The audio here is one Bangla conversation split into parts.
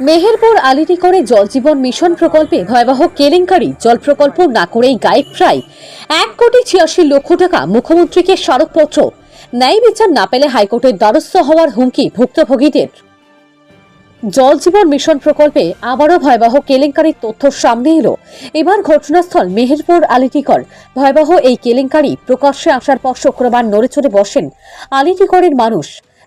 মেহেরপুর আলিটিকরে জল জীবন মিশন প্রকল্পে ভয়াবহ কেলেঙ্কারি জল প্রকল্প না করেই গায়েব প্রায় এক কোটি ছিয়াশি লক্ষ টাকা মুখ্যমন্ত্রীকে স্মারকপত্র। ন্যায় বিচার না পেলে হাইকোর্টের দ্বারস্থ হওয়ার হুমকি ভুক্তভোগীদের। জল জীবন মিশন প্রকল্পে আবারও ভয়াবহ কেলেঙ্কারির তথ্য সামনে এলো। এবার ঘটনাস্থল মেহেরপুর আলিটিকর। ভয়াবহ এই কেলেঙ্কারি প্রকাশ্যে আসার পর শুক্রবার নড়েচড়ে বসেন আলিটিকরের মানুষ।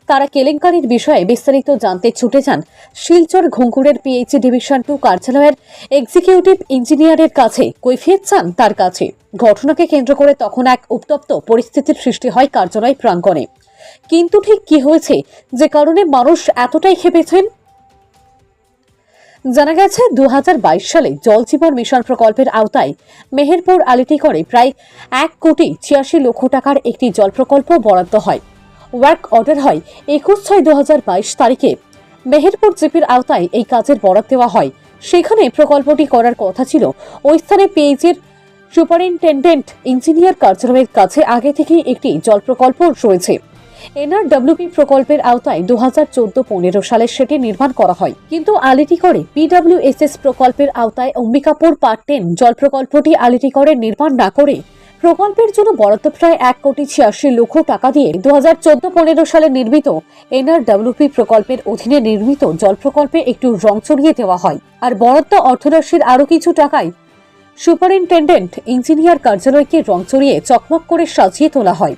তারা কেলেঙ্কারির বিষয়ে বিস্তারিত জানতে ছুটে যান। শিলচর ঘুঙ্কুরের পিএইচি ডিভিশন টু কার্যালয়ের এক্সিকিউটিভ ইঞ্জিনিয়ারের কাছে কৈফিয়ত চান তার কাছে। ঘটনাকে কেন্দ্র করে তখন এক উত্তপ্ত পরিস্থিতির সৃষ্টি হয় কার্যালয় প্রাঙ্গণে। কিন্তু ঠিক কি হয়েছে? যে কারণে মানুষ এতটাই খেপেছেন জানা গেছে দু হাজার বাইশ সালে জল জীবন মিশন প্রকল্পের আওতায় মেহেরপুর আলিটি করে প্রায় এক কোটি ছিয়াশি লক্ষ টাকার একটি জল প্রকল্প বরাদ্দ হয়। ওয়ার্ক অর্ডার হয় একুশ ছয় দু তারিখে। মেহেরপুর জিপির আওতায় এই কাজের বরাদ দেওয়া হয়। সেখানে প্রকল্পটি করার কথা ছিল। ওই স্থানে পেয়েজির সুপারিনটেন্ডেন্ট, ইঞ্জিনিয়ার কার্যালয়ের কাছে আগে থেকেই একটি জল প্রকল্প রয়েছে। এনআরডব্লিউপি প্রকল্পের আওতায় দু হাজার চোদ্দ পনেরো সালে সেটি নির্মাণ করা হয়। কিন্তু আলিটিকরে পিডব্লিউএসএস প্রকল্পের আওতায় অম্বিকাপুর পার্ট টেন জল প্রকল্পটি আলিটিকরে নির্মাণ না করে প্রকল্পের জন্য বরাদ্দ প্রায় এক কোটি ছিয়াশি লক্ষ টাকা দিয়ে দু হাজার চোদ্দ পনেরো সালে নির্মিত এনআরডব্লিউপি প্রকল্পের অধীনে নির্মিত জল প্রকল্পে একটু রং চড়িয়ে দেওয়া হয়। আর বরাদ্দ অর্থরাশির আরও কিছু টাকায় সুপারিনটেন্ডেন্ট, ইঞ্জিনিয়ার কার্যালয়কে রং চড়িয়ে চকমক করে সাজিয়ে তোলা হয়।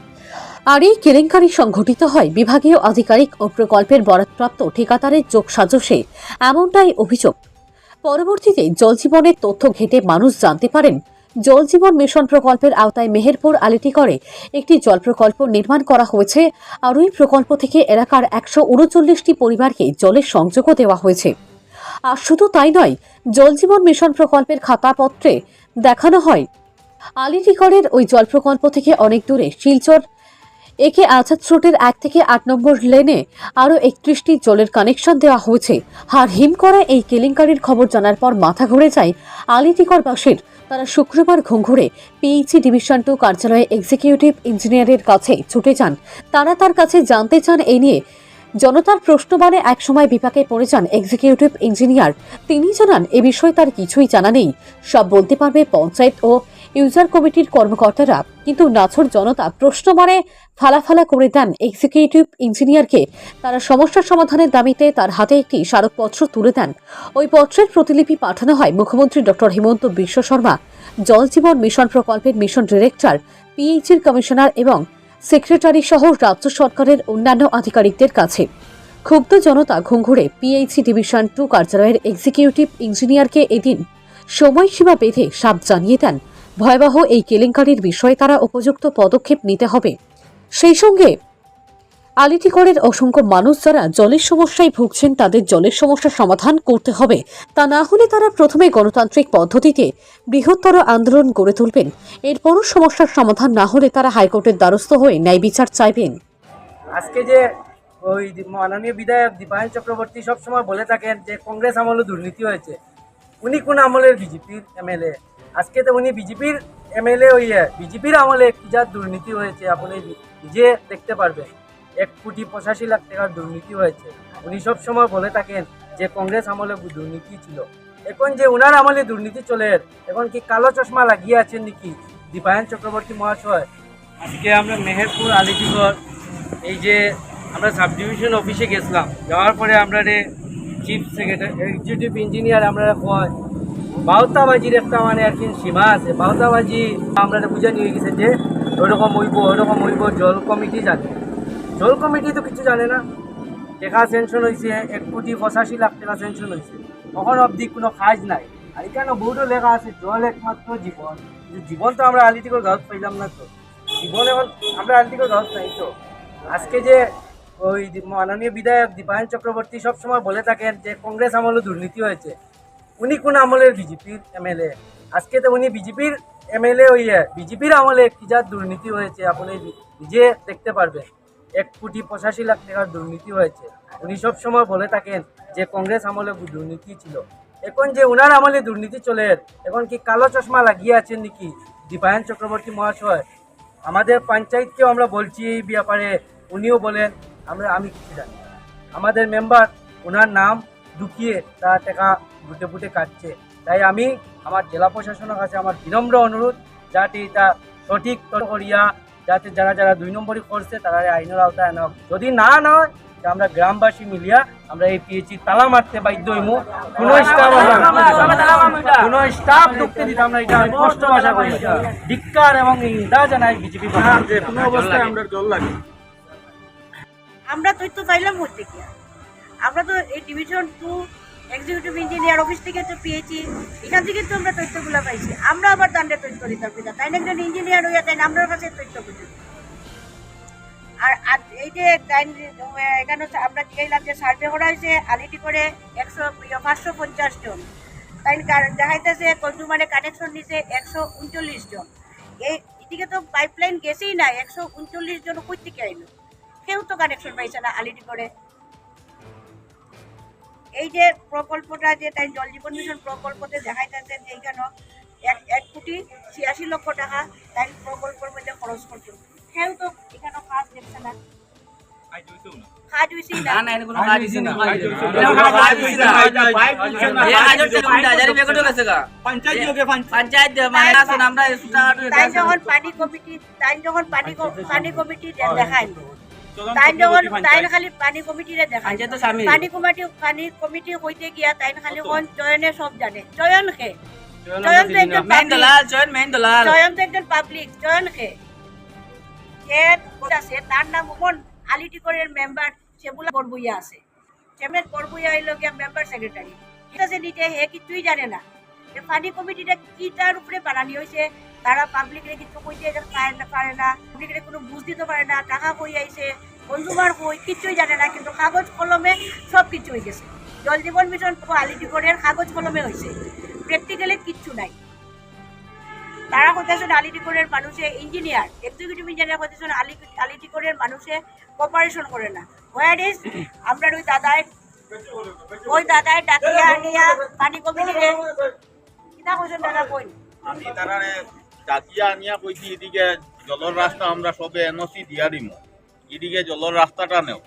আর এই কেলেঙ্কারি সংঘটিত হয় বিভাগীয় আধিকারিক ও প্রকল্পের বরাদপ্রাপ্ত ঠিকাদারের যোগ সাজসে, এমনটাই অভিযোগ। পরবর্তীতে জলজীবনের তথ্য ঘেটে মানুষ জানতে পারেন জল জীবন মিশন প্রকল্পের আওতায় মেহেরপুর আলিটিকরে একটি জল প্রকল্প নির্মাণ করা হয়েছে। আর ওই প্রকল্প থেকে এলাকার একশো উনচল্লিশটি পরিবারকে জলের সংযোগও দেওয়া হয়েছে। আর শুধু তাই নয় জল জীবন মিশন প্রকল্পের খাতাপত্রে দেখানো হয় আলিটিকরের ওই জল প্রকল্প থেকে অনেক দূরে শিলচর একে আজাদ স্রোতের এক থেকে আট নম্বর লেনে আরও একত্রিশটি জলের কানেকশন দেওয়া হয়েছে। হার হিম করা এই কেলেঙ্কারির খবর জানার পর মাথা ঘুরে যায় আলিটিকরবাসীর তারা শুক্রবার ঘুঙ্ঘুরে পিএইচি ডিভিশন টু কার্যালয়ে এক্সিকিউটিভ ইঞ্জিনিয়ারের কাছে ছুটে যান। তারা তার কাছে জানতে চান এই নিয়ে। জনতার প্রশ্নবাণে একসময় বিপাকে পড়ে যান এক্সিকিউটিভ ইঞ্জিনিয়ার। তিনি জানান, এ বিষয়ে তার কিছুই জানা নেই। সব বলতে পারবে পঞ্চায়েত ও ইউজার কমিটির কর্মকর্তারা। কিন্তু নাছর জনতা প্রশ্নবাণে ফালাফালা করে দেন এক্সিকিউটিভ ইঞ্জিনিয়ারকে তারা সমস্যার সমাধানের দাবিতে তার হাতে একটি স্মারকপত্র তুলে দেন। ওই পত্রের প্রতিলিপি পাঠানো হয় মুখ্যমন্ত্রী ডক্টর হিমন্ত বিশ্ব শর্মা, জল জীবন মিশন প্রকল্পের মিশন ডিরেক্টর পিএইচির কমিশনার এবং সেক্রেটারি সহ রাজ্য সরকারের অন্যান্য আধিকারিকদের কাছে। ক্ষুব্ধ জনতা ঘুঙ্ঘুরে পিএইচি ডিভিশন টু কার্যালয়ের এক্সিকিউটিভ ইঞ্জিনিয়ারকে এদিন সময়সীমা বেঁধে সাপ জানিয়ে দেন। ভয়াবহ এই কেলেঙ্কারির বিষয়ে তারা উপযুক্ত পদক্ষেপ নিতে হবে। সেই সঙ্গে আলিটিকরের অসংখ্য মানুষ যারা জলের সমস্যায় ভুগছেন, তাদের জলের সমস্যার সমাধান করতে হবে। তা না হলে তারা প্রথমে গণতান্ত্রিক পদ্ধতিতে বৃহত্তর আন্দোলন গড়ে তুলবেন। এরপরও সমস্যার সমাধান না হলে তারা হাইকোর্টের দ্বারস্থ হয়ে ন্যায় বিচার চাইবেন। আজকে যে ওই মাননীয় বিধায়ক দীপায়ন চক্রবর্তী সবসময় বলে থাকেন যে, কংগ্রেস আমলে দুর্নীতি হয়েছে। উনি কোন আমলের বিজেপির এমএলএ? আজকে তো উনি বিজেপির এমএলএ হইয়ে, বিজেপির আমলে কি যা দুর্নীতি হয়েছে, আপনি নিজে দেখতে পারবেন। এক কোটি পঁচাশি লাখ টাকার দুর্নীতি হয়েছে। উনি সবসময় বলে থাকেন যে কংগ্রেস আমলে দুর্নীতি ছিল। এখন যে উনার আমলে দুর্নীতি চলে, এখন কি কালো চশমা লাগিয়ে আছেন নাকি দীপায়ন চক্রবর্তী মহাশয়? আজকে আমরা মেহেরপুর আলিপুর এই যে আমরা সাব ডিভিশন অফিসে গেছিলাম, যাওয়ার পরে আমরা চিফ সেক্রেটারি এক্সিকিউটিভ ইঞ্জিনিয়ার আমরা কয় বাউতাবাজির একটা মানে আর কি সীমা আছে। বাউতাবাজি আমরা বুঝে নিয়ে গেছে যে ওইরকম হইব ওইরকম হইব, জল কমিটি জানে। জল কমিটি তো কিছু জানে না। টাকা সেনশন হয়েছে এক কোটি পঁচাশি লাখ টাকা সেনশন হয়েছে তখন অবধি কোনো কাজ নাই। আর এখানে বহুতো লেখা আছে, জল একমাত্র জীবন। জীবন তো আমরা আলিটিকর গাঁত পাইলাম না তো। জীবন এখন আমরা আলিটিকর গাঁত নাই তো। আজকে যে ওই মাননীয় বিধায়ক দীপায়ন চক্রবর্তী সবসময় বলে থাকেন যে, কংগ্রেস আমলে দুর্নীতি হয়েছে। উনি কোন আমলের বিজেপির এমএলএ? আজকে তো উনি বিজেপির এমএলএ হইয়ে বিজেপির আমলে কি যা দুর্নীতি হয়েছে? আপনি নিজে দেখতে পারবেন। এক কোটি পঁচাশি লাখ টাকার দুর্নীতি হয়েছে। উনি সবসময় বলে থাকেন যে কংগ্রেস আমলে দুর্নীতি ছিল। এখন যে উনার আমলে দুর্নীতি চলে, এখন কি কালো চশমা লাগিয়ে আছেন নাকি? দীপায়ন চক্রবর্তী মহাশয়, আমাদের পঞ্চায়েতকেও আমরা বলছি এই ব্যাপারে। উনিও বলেন, আমরা আমি কিছু জানি আমাদের মেম্বার ওনার নাম ঢুকিয়ে তারা টাকা বুটে বুটে কাটছে। তাই আমি আমার জেলা প্রশাসনের কাছে আমার বিনম্র অনুরোধ যাতে এটা সঠিক করিয়া যাতে যারা যারা দুই নম্বরই করছে তারা আইনের আওতায় আনা হোক। যদি না হয় তা আমরা গ্রামবাসী মিলিয়া আমরা এই পিএইচি তালা মারতে বাধ্য হইমু। কোনো স্টাফ কোনো স্টাফ ঢুকতে দিতে আমরা এটা আমি স্পষ্ট ভাষা করি ধিক্কার এবং নিন্দা জানাই বিজেপি কোনো অবস্থায় আমরা জল লাগে। আমরা তথ্য পাইলাম করতে গিয়া। আমরা তো এই division two executive engineer office থেকে তো পেয়েছি। এখান থেকে তো আমরা তথ্যগুলো পাইছি। আমরা আবার দান্ডে তথ্য দিতাম কিনা তাই না একজন ইঞ্জিনিয়ার হইয়া তাই আমরা কাছে তথ্য বুঝি আর আর এই যে এখানে আমরা গেলাম যে সার্ভে করা হয়েছে আলিটি করে একশো পাঁচশো পঞ্চাশ জন। তাই দেখাইতেছে কনজুমারে কানেকশন নিছে একশো উনচল্লিশ জন। এই, এদিকে তো পাইপলাইন গেছেই না, একশো উনচল্লিশ জন কই থেকে আইলো? কেউ তো কানেকশন পাইছে না আলিটি করে। এই যে প্রকল্পটা যে তাই জল জীবন মিশন প্রকল্পতে দেখাইতেছে যে এইখানে এক এক কোটি ছিয়াশি লক্ষ টাকা তাই প্রকল্পের মধ্যে খরচ করছে। কেউ তো এখানে কাজ দেখছে না। কাজ হয়েছেই না। পঞ্চায়েত আসুন আমরা তাই যখন পানি কমিটি তাই যখন পানি ক- পানি কমিটি দে- দেখায় তাই যখন তাই খালি পানি কমিটিরে দেখায় পানি কমিটি পানি কমিটি হইতে গিয়া তাই খালি কোন জয়নে সব জানে। জয়ন খে জয়ন তো একজন মেইন public। দলাল জয়েন মেইন দলাল। জয়ন তো একজন পাবলিক জয়ন খে যে আছে। তার নাম কোন আলিটিকরের মেম্বার সেগুলা বরবইয়া আছে। সেমের বরবইয়া হইল গিয়া মেম্বার সেক্রেটারি ঠিক আছে নিজে হে কিছুই জানে না। পানি কমিটিটা কিটার উপরে বানানি হয়েছে তারা পাবলিকরে কিছু কইতে পারে না। পাবলিকরে কোনো বুঝ দিতে পারে না, টাকা কই আইছে কনজুমার কই, কিছুই জানে না, কিন্তু কাগজ কলমে সব কিছু হয়ে গেছে। জল জীবন মিশন আলিটিকরের কাগজ কলমে হয়েছে প্র্যাকটিক্যালি কিচ্ছু নাই। তারা কোথায় আলিটিকরের মানুষে ইঞ্জিনিয়ার এক্সিকিউটিভ ইঞ্জিনিয়ার কোথায় আলি আলিটিকরের মানুষে কোপারেশন করে না। হোয়ার ইজ আমরা ওই দাদায় ওই দাদায় ডাকিয়া আনিয়া পানি কমিটিরে কিনা কইছেন দাদা কই ডাকিয়া আনিয়া কইছি এদিকে জলের রাস্তা আমরা সবে এনওসি দিয়া দিম। এদিকে জলের রাস্তাটা নেও।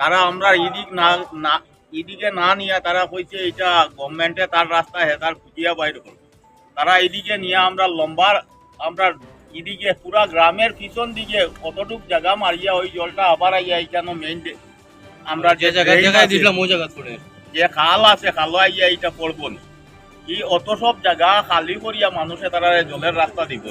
তারা আমরা এদিক না না এদিকে না নিয়ে তারা কইছে এটা গভর্নমেন্টে তার রাস্তা হে তার খুঁজিয়া বাইর করবে তারা এদিকে নিয়ে আমরা লম্বা আমরা এদিকে পুরা গ্রামের পিছন দিকে কতটুক জায়গা মারিয়া ওই জলটা আবার আইয়া এইখানে মেইন আমরা যে জায়গায় জায়গায় দিলাম ওই জায়গা যে খাল আছে খালো আইয়া এইটা পড়ব না। ই অত সব জায়গা খালি করিয়া মানুষে তারা জলের রাস্তা দিব।